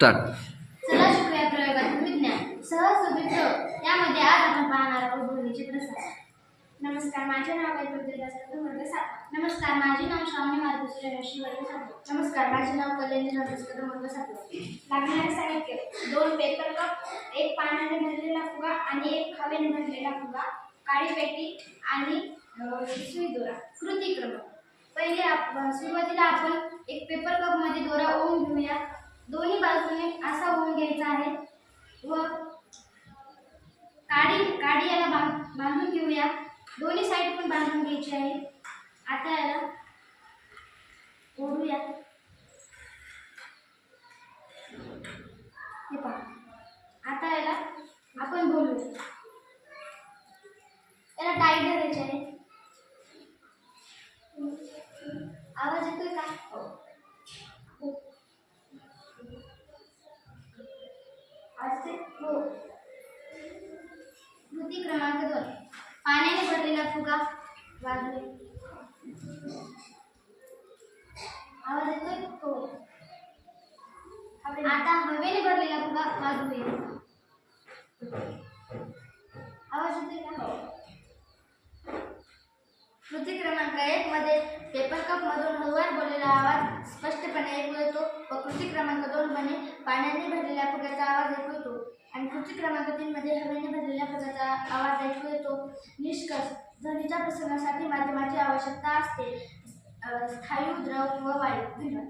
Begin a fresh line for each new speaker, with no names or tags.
Start
चला शिकूया विज्ञान. सहज सोबत प्रयोग. यामध्ये आज आपण पाहणार आहोत भूमीचे प्रसार. नमस्कार माझे नाव आहे पृथ्वीदास वर्ग सात. नमस्कार माझे नाव श्रावणी मार्गदर्शन रमेश वर्ग सात. नमस्कार माझे नाव कल्याणी नमस्कार वर्ग सात. लागणारे साहित्य. दोन पेपर कप एक पाण्याने भरलेला फुगा आणि एक हवेने भरलेला फुगा. काळी पेटी आणि सुई दोरा. कृती क्रम. पहिले सुरुवातीला आपण एक पेपर कपमध्ये दोरा ओम घेऊया दोन्ही बाजूने असा ओवून घ्यायचा आहे व काडी काडी याला बां- बांधून घेऊया दोन्ही साईड पण बांधून घ्यायची आहे. आता याला ओढूया. हे पहा. आता याला आपण बोलू त्याला टाईट धरायचे आहे. आवाज येतोय का? हो. असते हो. कृती क्रमांक दोन. पाण्याने भरलेला फुगा वाजवे आवाज येतोय? हो. आता हवेने भरलेला फुगा वाजवूया. आवाज येतोय का? हो. कृती क्रमांक एक मध्ये पेपर कप मधून हळूवार बोललेला आवाज स्पष्टपणे ऐकू येतो व कृती क्रमांक दोन मध्ये पाण्याने भरलेल्या फुगाचा आवाज ऐकू येतो. आणि कृती क्रमांक तीन मध्ये हवेने भरलेल्या फुगाचा आवाज ऐकू निष्कर्ष ध्वनीच्या प्रसंगासाठी माध्यमाची आवश्यकता असते. स्थायू द्रव व वायू धन्यवाद.